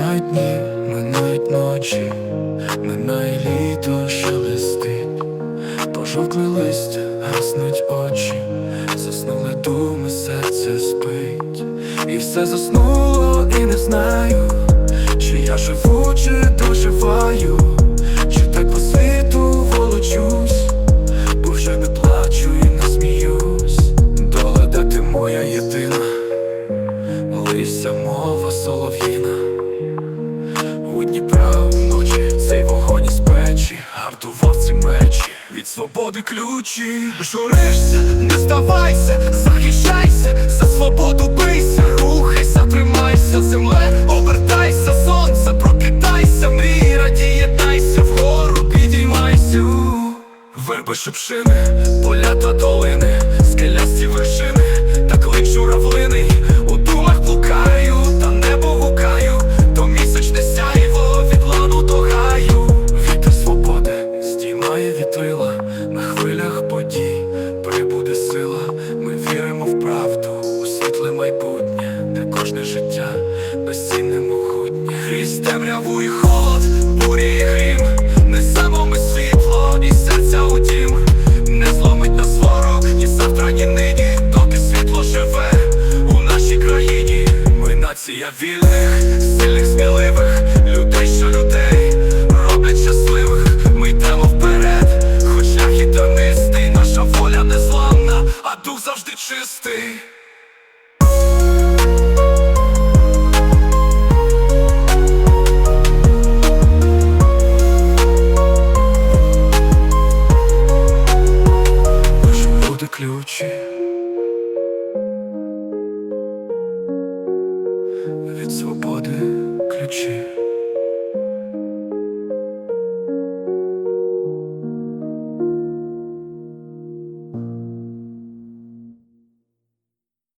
Минають дні, минають ночі, минає літо, що листить, пожовкли листя, гаснуть очі, заснули думи, серце спить, і все заснуло, і не знаю, чи я живу, чи доживаю, чи так по волочусь, бо вже не і не сміюсь, доля моя єдина. Лися мова солов'їна У Дніпра вночі цей вогонь із печі. Гартував ці мечі. Від свободи ключі. Журишся, не здавайся, захищайся, за свободу бийся, рухайся, тримайся, земле, обертайся, сонце, прокидайся, мрій, раді, єднайся, вгору підіймайся. Верби шипшини, поля та долини, скелясті майбутнє, де кожне життя безцінне могутнє. Крізь темряву і холод, бурі і грім, несемо ми світло і серця у дім. Не зломить нас ворог, ні завтра, ні нині, доки світло живе у нашій країні. Ми нація вільних, сильних, сміливих, людей, що людей ключі від свободи ключі.